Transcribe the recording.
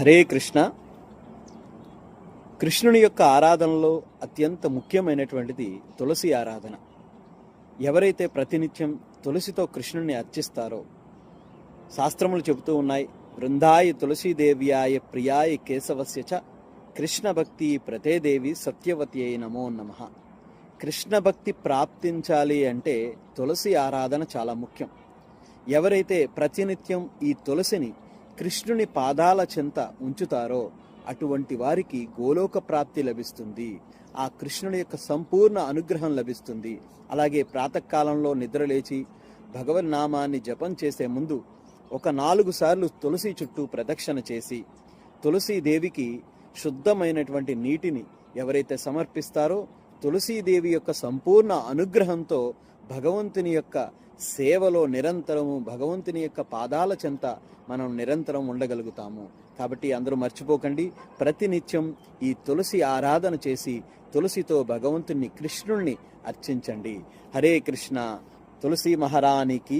హరే కృష్ణ. కృష్ణుని యొక్క ఆరాధనలో అత్యంత ముఖ్యమైనటువంటిది తులసి ఆరాధన. ఎవరైతే ప్రతినిత్యం తులసితో కృష్ణుని అర్చిస్తారో శాస్త్రములు చెబుతూ ఉన్నాయి బృందాయ తులసీదేవ్యాయ ప్రియాయ కేశవస్య చ కృష్ణ భక్తి ప్రతేదేవి సత్యవతి అయి నమో నమ. కృష్ణ భక్తి ప్రాప్తించాలి అంటే తులసి ఆరాధన చాలా ముఖ్యం. ఎవరైతే ప్రతినిత్యం ఈ తులసిని కృష్ణుని పాదాల చెంత ఉంచుతారో అటువంటి వారికి గోలోక ప్రాప్తి లభిస్తుంది. ఆ కృష్ణుని యొక్క సంపూర్ణ అనుగ్రహం లభిస్తుంది. అలాగే ప్రాతకాలంలో నిద్రలేచి భగవన్నామాన్ని జపం చేసే ముందు ఒక నాలుగు సార్లు తులసి చుట్టూ ప్రదక్షిణ చేసి తులసీదేవికి శుద్ధమైనటువంటి నీటిని ఎవరైతే సమర్పిస్తారో తులసీదేవి యొక్క సంపూర్ణ అనుగ్రహంతో భగవంతుని యొక్క సేవలో నిరంతరము భగవంతుని యొక్క పాదాల చెంత మనం నిరంతరం ఉండగలుగుతాము. కాబట్టి అందరూ మర్చిపోకండి. ప్రతినిత్యం ఈ తులసి ఆరాధన చేసి తులసితో భగవంతుని కృష్ణుణ్ణి అర్చించండి. హరే కృష్ణ. తులసి మహారానికి